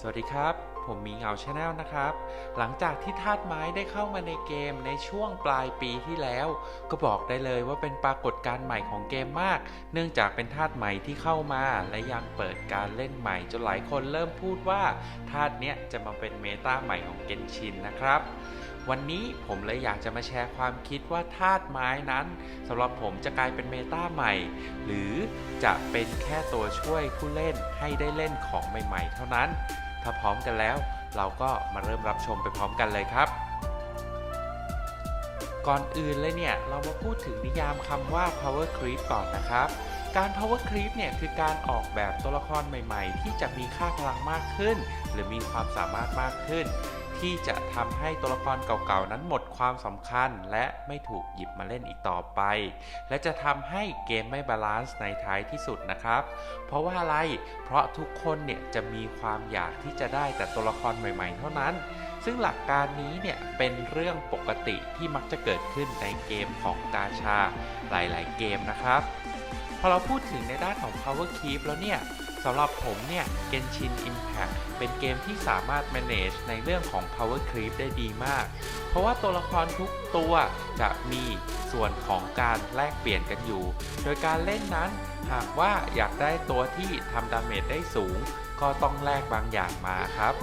สวัสดีครับ ผมมีเงาชาแนลนะครับ หลังจากที่ธาตุไม้ได้เข้ามาในเกมในช่วงปลายปีที่แล้ว ก็บอกได้เลยว่าเป็นปรากฏการณ์ใหม่ของเกมมาก เนื่องจากเป็นธาตุใหม่ที่เข้ามา และยังเปิดการเล่นใหม่จนหลายคนเริ่มพูดว่าธาตุเนี้ยจะมาเป็นเมตาใหม่ของเกนชินนะครับวันนี้ผมเลยอยากจะมาแชร์ความคิดว่าธาตุไม้นั้นสำหรับผมจะกลายเป็นเมตาใหม่ หรือจะเป็นแค่ตัวช่วยผู้เล่นให้ได้เล่นของใหม่ ๆ เท่านั้น ถ้าพร้อมกันแล้ว เราก็มาเริ่มรับชมไปพร้อมกันเลยครับ ก่อนอื่นเลยเนี่ย เรามาพูดถึงนิยามคำว่า power creep ก่อนนะครับ การ power creep เนี่ยคือการออกแบบตัวละครใหม่ ๆ ที่จะมีค่าพลังมากขึ้น หรือมีความสามารถมากขึ้น ที่จะทำให้ตัวละครเก่าๆนั้นหมดความสำคัญ และไม่ถูกหยิบมาเล่นอีกต่อไป และจะทำให้เกมไม่บาลานซ์ในท้ายที่สุดนะครับ เพราะว่าอะไร เพราะทุกคนเนี่ยจะมีความอยากที่จะได้แต่ตัวละครใหม่ๆ เท่านั้น ซึ่งหลักการนี้เนี่ยเป็นเรื่องปกติที่มักจะเกิดขึ้นในเกมของกาชาหลายๆ เกมนะครับ พอเราพูดถึงในด้านของ Power Keep แล้วเนี่ย สำหรับผมเนี่ย Genshin Impact เป็นเกมที่สามารถ manage ในเรื่องของ Power Creep ได้ดีมาก เพราะว่าตัวละครทุกตัวจะมีส่วนของการแลกเปลี่ยนกันอยู่ โดยการเล่นนั้นหากว่าอยากได้ตัวที่ทำดาเมจได้สูง ก็ต้องแลกบางอย่างมาครับ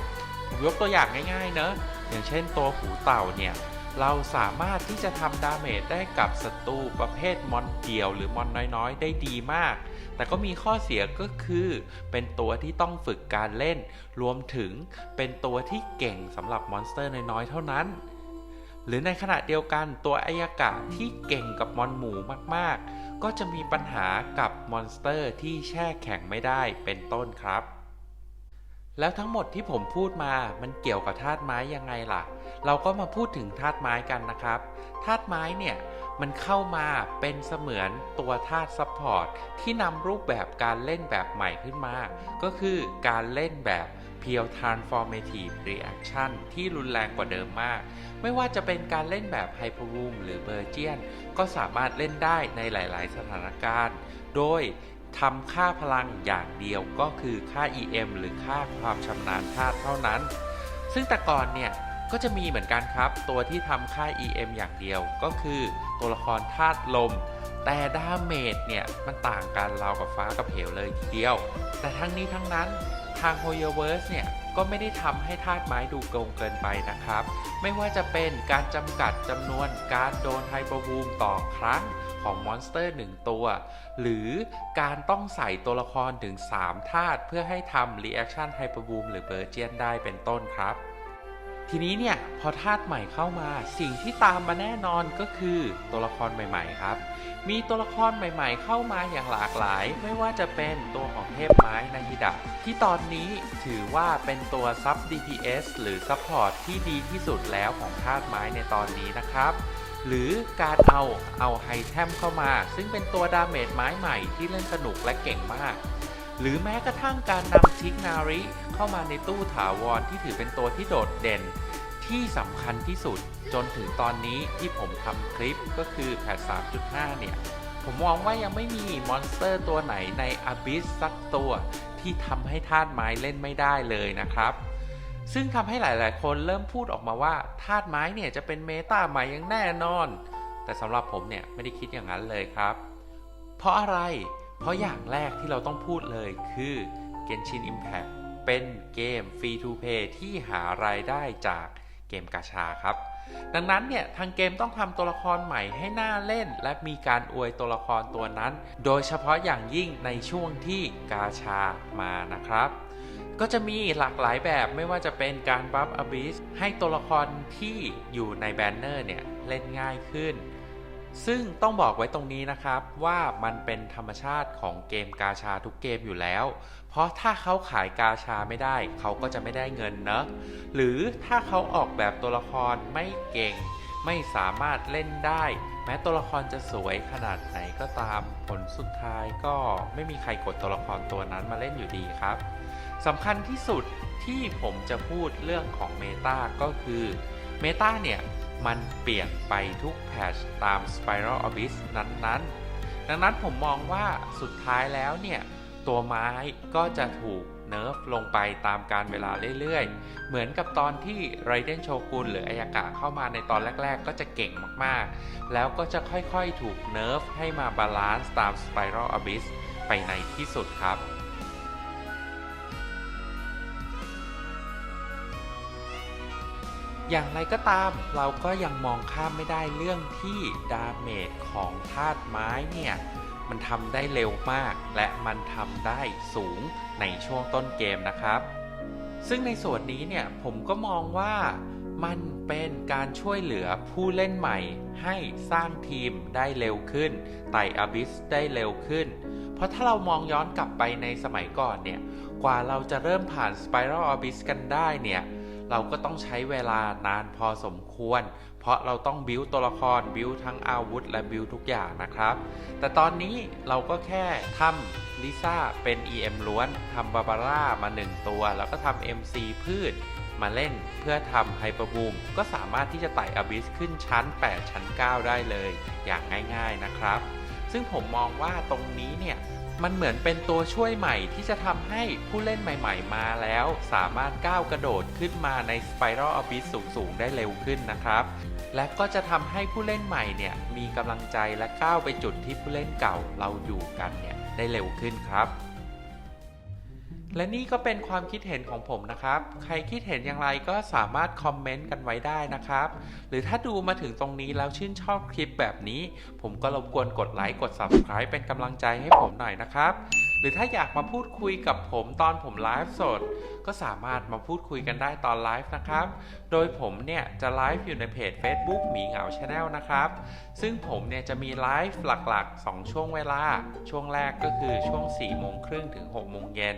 ผมยกตัวอย่างง่ายๆเนอะอย่างเช่นตัวหูเต่าเนี่ย เราสามารถที่จะทำดาเมจได้กับศัตรูประเภทมอนเดี่ยวหรือมอนน้อยๆ ได้ดีมาก แต่ก็มีข้อเสียก็คือ เป็นตัวที่ต้องฝึกการเล่น รวมถึงเป็นตัวที่เก่งสำหรับมอนสเตอร์น้อยๆ เท่านั้น หรือในขณะเดียวกันตัวอายากะที่เก่งกับมอนหมูมากๆ ก็จะมีปัญหากับมอนสเตอร์ที่แช่แข็งไม่ได้เป็นต้นครับ แล้วทั้งหมดที่ผมพูดมา มันเกี่ยวกับธาตุไม้ยังไงล่ะ เราก็มาพูดถึงธาตุไม้กันนะครับ ธาตุไม้เนี่ยมันเข้ามาเป็นเสมือนตัวธาตุซัพพอร์ตที่นำรูปแบบการเล่นแบบใหม่ขึ้นมา ก็คือการเล่นแบบ Pure Transformative Reaction ที่รุนแรงกว่าเดิมมาก ไม่ว่าจะเป็นการเล่นแบบ Hyper Room หรือ b e r g i a n ก็สามารถเล่นได้ในหลาย ๆ สถานการณ์ โดย ทำค่าพลังอย่างเดียวก็คือค่า EM หรือค่าความชำนาญธาตุเท่านั้น ซึ่งแต่ก่อนเนี่ยก็จะมีเหมือนกันครับ ตัวที่ทำค่า EM อย่างเดียวก็คือตัวละครธาตุลม แต่ดาเมจเนี่ยมันต่างกันราวกับฟ้ากับเหวเลยทีเดียว แต่ทั้งนี้ทั้งนั้นทาง h o y o v e r s e เนี่ยก็ไม่ได้ทำให้ธาตุไม้ดูโกงเกินไปนะครับ ไม่ว่าจะเป็นการจำกัดจำนวนการโดนไฮเปอร์บูมต่อครั้ง ของมอนสเตอร์ 1 ตัว หรือการต้องใส่ตัวละครถึง 3 ธาตุเพื่อให้ทำ Reaction Hyper Boom หรือ b e r g i a n ได้เป็นต้นครับ ทีนี้เนี่ย พอธาตุใหม่เข้ามาสิ่งที่ตามมาแน่นอนก็คือตัวละครใหม่ๆครับ มีตัวละครใหม่ๆ เข้ามาอย่างหลากหลาย ไม่ว่าจะเป็นตัวของเทพไม้นาฮิดะที่ตอนนี้ถือว่าเป็นตัวซับ DPS หรือซัพพอร์ตที่ดีที่สุดแล้วของธาตุไม้ในตอนนี้นะครับ หรือการเอาเอาไฮเทมเข้ามา ซึ่งเป็นตัวดาเมจไม้ใหม่ที่เล่นสนุกและเก่งมาก หรือแม้กระทั่งการนำทิกนาริเข้ามาในตู้ถาวรที่ถือเป็นตัวที่โดดเด่น ที่สำคัญที่สุดจนถึงตอนนี้ที่ผมทำคลิปก็คือแพท3.5 เนี่ย ผมมองว่ายังไม่มีมอนสเตอร์ตัวไหนใน Abyss สักตัว ที่ทำให้ธาตุไม้เล่นไม่ได้เลยนะครับ ซึ่งทำให้หลาย ๆ คนเริ่มพูดออกมาว่าธาตุไม้เนี่ยจะเป็นเมตาใหม่อย่างแน่นอน แต่สำหรับผมเนี่ยไม่ได้คิดอย่างนั้นเลยครับ เพราะอะไร เพราะอย่างแรกที่เราต้องพูดเลยคือ Genshin Impact เป็นเกมฟรีทูเพย์ที่หารายได้จากเกมกาชาครับ ดังนั้นเนี่ยทางเกมต้องทำตัวละครใหม่ให้น่าเล่น และมีการอวยตัวละครตัวนั้น โดยเฉพาะอย่างยิ่งในช่วงที่กาชามานะครับ ก็จะมีหลากหลายแบบไม่ว่าจะเป็นการบัฟอบิสให้ตัวละครที่อยู่ในแบนเนอร์เนี่ย เล่นง่ายขึ้น ซึ่งต้องบอกไว้ตรงนี้นะครับว่ามันเป็นธรรมชาติของเกมกาชาทุกเกมอยู่แล้ว เพราะถ้าเขาขายกาชาไม่ได้ เขาก็จะไม่ได้เงินเนอะหรือถ้าเขาออกแบบตัวละครไม่เก่ง ไม่สามารถเล่นได้ แม้ตัวละครจะสวยขนาดไหนก็ตามผลสุดท้ายก็ไม่มีใครกดตัวละครตัวนั้นมาเล่นอยู่ดีครับ สำคัญที่สุดที่ผมจะพูดเรื่องของเมตาก็คือเมตาเนี่ย มันเปลี่ยนไปทุกแพชตาม Spiral Abyss นั้นๆ ดังนั้นผมมองว่าสุดท้ายแล้วเนี่ย ตัวไม้ก็จะถูกเนิร์ฟลงไปตามการเวลาเรื่อยๆ เหมือนกับตอนที่ไรเดนโชกุนหรืออายากะเข้ามาในตอนแรกๆ ก็จะเก่งมากๆ แล้วก็จะค่อยๆ ถูกเนิร์ฟให้มาบาลานซ์ตามสไปรัลอ b ิสไปในที่สุดครับ อย่างไรก็ตามเราก็ยังมองข้ามไม่ได้เรื่องที่ดาเมจของธาตุไม้เนี่ย มันทำได้เร็วมาก และมันทำได้สูงในช่วงต้นเกมนะครับ ซึ่งในส่วนนี้เนี่ยผมก็มองว่ามันเป็นการช่วยเหลือผู้เล่นใหม่ให้สร้างทีมได้เร็วขึ้นไต่อบิสได้เร็วขึ้น เพราะถ้าเรามองย้อนกลับไปในสมัยก่อนเนี่ย กว่าเราจะเริ่มผ่าน Spiral Abyss กันได้เนี่ย เราก็ต้องใช้เวลานานพอสมควร เพราะเราต้องบิวตัวละครบิวทั้งอาวุธ และบิวทุกอย่างนะครับ แต่ตอนนี้เราก็แค่ทำลิซ่าเป็น EM ล้วนทำบาบาร่ามา 1 ตัว แล้วก็ทำ MC พืชมาเล่นเพื่อทำไฮเปอร์บูมก็สามารถที่จะไต่อบิสขึ้นชั้น 8 ชั้น 9 ได้เลย อย่างง่าย ๆนะครับ ซึ่งผมมองว่าตรงนี้เนี่ย มันเหมือนเป็นตัวช่วยใหม่ที่จะทำให้ผู้เล่นใหม่ ๆ มาแล้ว สามารถก้าวกระโดดขึ้นมาใน Spiral Abyss สูง ๆ ได้เร็วขึ้นนะครับ และก็จะทำให้ผู้เล่นใหม่เนี่ยมีกำลังใจและก้าวไปจุดที่ผู้เล่นเก่าเราอยู่กันเนี่ยได้เร็วขึ้นครับ และนี่ก็เป็นความคิดเห็นของผมนะครับ ใครคิดเห็นอย่างไรก็สามารถคอมเมนต์กันไว้ได้นะครับ หรือถ้าดูมาถึงตรงนี้แล้วชื่นชอบคลิปแบบนี้ ผมก็รบกวนกดไลค์กด Subscribe เป็นกำลังใจให้ผมหน่อยนะครับ หรือถ้าอยากมาพูดคุยกับผมตอนผมไลฟ์สด ก็สามารถมาพูดคุยกันได้ตอนไลฟ์นะครับ โดยผมเนี่ยจะไลฟ์อยู่ในเพจ Facebook หมีเหงาชาแนลนะครับ ซึ่งผมเนี่ยจะมีไลฟ์หลักๆ 2 ช่วงเวลา ช่วงแรกก็คือช่วง 4 โมงครึ่งถึง 6 โมงเย็น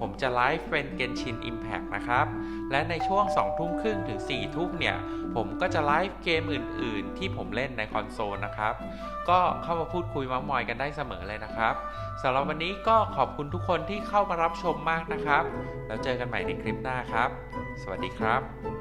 ผมจะไลฟ์เป็น Genshin Impact นะครับ และในช่วง 2 ทุ่มครึ่งถึง 4 ทุ่มเนี่ย ผมก็จะไลฟ์เกมอื่น ๆ ที่ผมเล่นในคอนโซลนะครับ ก็เข้ามาพูดคุยมาท์มอยกันได้เสมอเลยนะครับสำหรับวันนี้ก็ขอบคุณทุกคนที่เข้ามารับชมมากนะครับ แล้วเจอกันใหม่ในคลิปหน้าครับ สวัสดีครับ